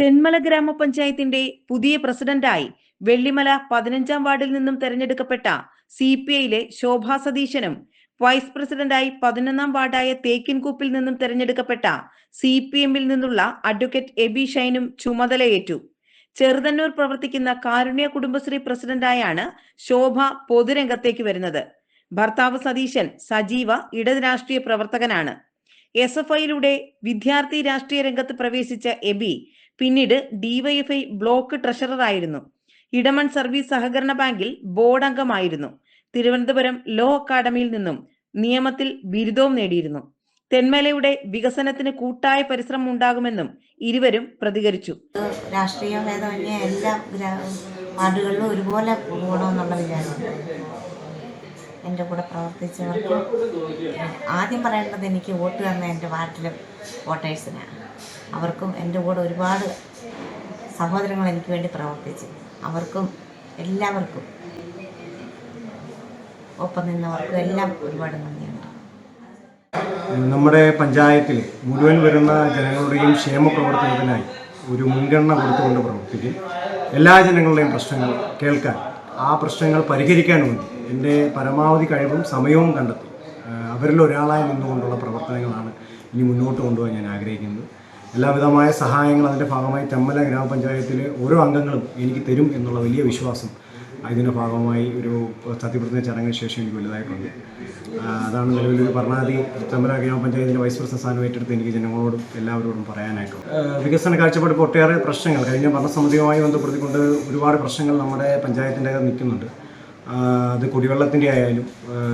തെന്മല ഗ്രാമപഞ്ചായത്തിന്റെ പുതിയ പ്രസിഡന്റായി വെള്ളിമല പതിനഞ്ചാം വാർഡിൽ നിന്നും തെരഞ്ഞെടുക്കപ്പെട്ട സി പി ഐയിലെ ശോഭാ സതീശനും വൈസ് പ്രസിഡന്റായി പതിനൊന്നാം വാർഡായ തേക്കിൻകൂപ്പിൽ നിന്നും തെരഞ്ഞെടുക്കപ്പെട്ട സി പി എമ്മിൽ നിന്നുള്ള അഡ്വക്കേറ്റ് എബി ഷൈനും ചുമതലയേറ്റു. ചെറുതന്നൂർ പ്രവർത്തിക്കുന്ന കാരുണ്യ കുടുംബശ്രീ പ്രസിഡന്റായാണ് ശോഭ പൊതുരംഗത്തേക്ക് വരുന്നത്. ഭർത്താവ് സതീശൻ സജീവ ഇടത് രാഷ്ട്രീയ പ്രവർത്തകനാണ്. എസ് എഫ് ഐയിലൂടെ വിദ്യാർത്ഥി രാഷ്ട്രീയ രംഗത്ത് പ്രവേശിച്ച എബി പിന്നീട് ഡിവൈഎഫ്ഐ ബ്ലോക്ക് ട്രഷറർ ആയിരുന്നു. ഇടമൺ സർവീസ് സഹകരണ ബാങ്കിൽ ബോർഡ് അംഗമായിരുന്നു. തിരുവനന്തപുരം ലോ അക്കാദമിയിൽ നിന്നും നിയമത്തിൽ ബിരുദവും നേടിയിരുന്നു. തെന്മലയുടെ വികസനത്തിന് കൂട്ടായ പരിശ്രമം ഉണ്ടാകുമെന്നും ഇരുവരും പ്രതികരിച്ചു. രാഷ്ട്രീയ ഭേദമന്യേ എല്ലാ വാർഡുകളിലും ഒരുപോലെ പോകണമെന്നുള്ള വിചാരമുണ്ട് എന്റെ കൂടെ പ്രവർത്തിച്ചവർക്ക് ആദ്യം പറയേണ്ടത് എനിക്ക് വോട്ട് തന്ന എന്റെ വാർഡിലെ വോട്ടേഴ്സിനാണ് അവർക്കും എന്റെ കൂടെ ഒരുപാട് സഹോദരങ്ങൾ എനിക്ക് വേണ്ടി പ്രവർത്തിച്ചു. അവർക്കും എല്ലാവർക്കും ഒപ്പം നിന്നവർക്കും എല്ലാം ഒരുപാട് നന്ദിയുണ്ട്. നമ്മുടെ പഞ്ചായത്തിൽ മുഴുവൻ വരുന്ന ജനങ്ങളുടെയും ക്ഷേമ പ്രവർത്തനത്തിനായി ഒരു മുൻഗണന കൊടുത്തുകൊണ്ട് പ്രവർത്തിക്കും. എല്ലാ ജനങ്ങളുടെയും പ്രശ്നങ്ങൾ കേൾക്കാൻ ആ പ്രശ്നങ്ങൾ പരിഹരിക്കാൻ വേണ്ടി എന്റെ പരമാവധി കഴിവും സമയവും കണ്ടെത്തി. അവരിൽ ഒരാളായി നിന്നുകൊണ്ടുള്ള പ്രവർത്തനങ്ങളാണ് ഇനി മുന്നോട്ട് കൊണ്ടുപോകാൻ ഞാൻ ആഗ്രഹിക്കുന്നത്. എല്ലാവിധമായ സഹായങ്ങളും അതിന്റെ ഭാഗമായി തെമ്മല ഗ്രാമപഞ്ചായത്തിലെ ഓരോ അംഗങ്ങളും എനിക്ക് തരും എന്നുള്ള വലിയ വിശ്വാസം ഇതിന്റെ ഭാഗമായി ഒരു സത്യപ്രതിജ്ഞ ചടങ്ങിന് ശേഷം എനിക്ക് വലുതായിട്ടുണ്ട്. അതാണ് നിലവിലൊരു ഭരണാധി തമ്പല ഗ്രാമപഞ്ചായത്തിന്റെ വൈസ് പ്രസിഡന്റ് സ്ഥാനം ഏറ്റെടുത്ത് എനിക്ക് ജനങ്ങളോടും എല്ലാവരോടും പറയാനായിട്ടുള്ളത് വികസന കാഴ്ചപ്പാട് ഇപ്പോൾ ഒട്ടേറെ പ്രശ്നങ്ങൾ കഴിഞ്ഞ ഭരണസമിതിയുമായി ബന്ധപ്പെടുത്തിക്കൊണ്ട് ഒരുപാട് പ്രശ്നങ്ങൾ നമ്മുടെ പഞ്ചായത്തിന്റെ നിൽക്കുന്നുണ്ട്. അത് കുടിവെള്ളത്തിന്റെ ആയാലും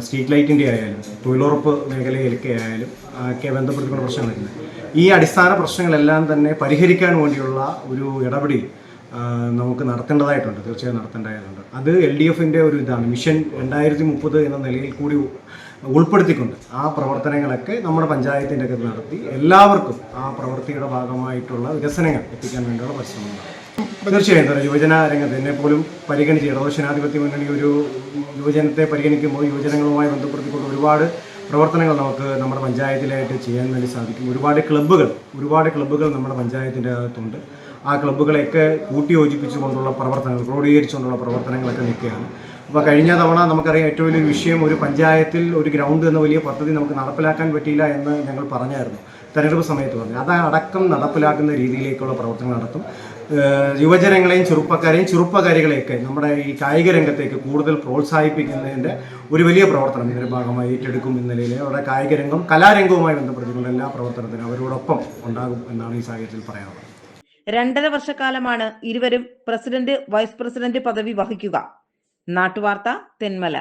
സ്ട്രീറ്റ് ലൈറ്റിന്റെ ആയാലും തൊഴിലുറപ്പ് മേഖലയിലൊക്കെ ആയാലും ഒക്കെ ബന്ധപ്പെടുത്തിക്കൊണ്ട് പ്രശ്നങ്ങൾ ഈ അടിസ്ഥാന പ്രശ്നങ്ങളെല്ലാം തന്നെ പരിഹരിക്കാൻ വേണ്ടിയുള്ള ഒരു ഇടപെടൽ നമുക്ക് നടത്തേണ്ടതായിട്ടുണ്ട്. തീർച്ചയായും നടത്തേണ്ടതായിട്ടുണ്ട്. അത് എൽ ഡി എഫിന്റെ ഒരു ഇതാണ്. മിഷൻ രണ്ടായിരത്തി മുപ്പത് എന്ന നിലയിൽ കൂടി ഉൾപ്പെടുത്തിക്കൊണ്ട് ആ പ്രവർത്തനങ്ങളൊക്കെ നമ്മുടെ പഞ്ചായത്തിന്റെ അകത്ത് നടത്തി എല്ലാവർക്കും ആ പ്രവൃത്തിയുടെ ഭാഗമായിട്ടുള്ള വികസനങ്ങൾ എത്തിക്കാൻ വേണ്ടിയുള്ള പരിശ്രമങ്ങൾ തീർച്ചയായും സാറേ യുവജന രംഗത്ത് എന്നെ പോലും പരിഗണിച്ച് ഇടതുപക്ഷനാധിപത്യ മുന്നണി ഒരു യുവജനത്തെ പരിഗണിക്കുമ്പോൾ യുവജനങ്ങളുമായി ബന്ധപ്പെടുത്തിക്കൊണ്ട് ഒരുപാട് പ്രവർത്തനങ്ങൾ നമുക്ക് നമ്മുടെ പഞ്ചായത്തിലായിട്ട് ചെയ്യാൻ വേണ്ടി സാധിക്കും. ഒരുപാട് ക്ലബ്ബുകൾ ഒരുപാട് ക്ലബ്ബുകൾ നമ്മുടെ പഞ്ചായത്തിന്റെ അകത്തുണ്ട്. ആ ക്ലബ്ബുകളെയൊക്കെ കൂട്ടിയോജിപ്പിച്ചുകൊണ്ടുള്ള പ്രവർത്തനങ്ങൾ ക്രോഡീകരിച്ചുകൊണ്ടുള്ള പ്രവർത്തനങ്ങളൊക്കെ നിൽക്കുകയാണ്. അപ്പോൾ കഴിഞ്ഞ തവണ നമുക്കറിയാം ഏറ്റവും വലിയൊരു വിഷയം ഒരു പഞ്ചായത്തിൽ ഒരു ഗ്രൗണ്ട് എന്ന വലിയ പദ്ധതി നമുക്ക് നടപ്പിലാക്കാൻ പറ്റിയില്ല എന്ന് ഞങ്ങൾ പറഞ്ഞായിരുന്നു. തെരഞ്ഞെടുപ്പ് സമയത്ത് പറഞ്ഞു. അത് അടക്കം നടപ്പിലാക്കുന്ന രീതിയിലേക്കുള്ള പ്രവർത്തനങ്ങൾ നടത്തും. യുവജനങ്ങളെയും ചെറുപ്പക്കാരെയും ചെറുപ്പക്കാരികളെയൊക്കെ നമ്മുടെ ഈ കായിക രംഗത്തേക്ക് കൂടുതൽ പ്രോത്സാഹിപ്പിക്കുന്നതിന്റെ ഒരു വലിയ പ്രവർത്തനം ഇതിന്റെ ഭാഗമായി ഏറ്റെടുക്കും എന്ന നിലയിൽ. അവരുടെ കായിക രംഗം കലാരംഗവുമായി ബന്ധപ്പെടുത്തിക്കൊണ്ട് എല്ലാ പ്രവർത്തനത്തിനും അവരോടൊപ്പം ഉണ്ടാകും എന്നാണ് ഈ സാഹചര്യത്തിൽ പറയാനുള്ളത്. രണ്ടര വർഷക്കാലമാണ് ഇരുവരും പ്രസിഡന്റ് വൈസ് പ്രസിഡന്റ് പദവി വഹിക്കുക. നാട്ടുവാർത്ത തെന്മല.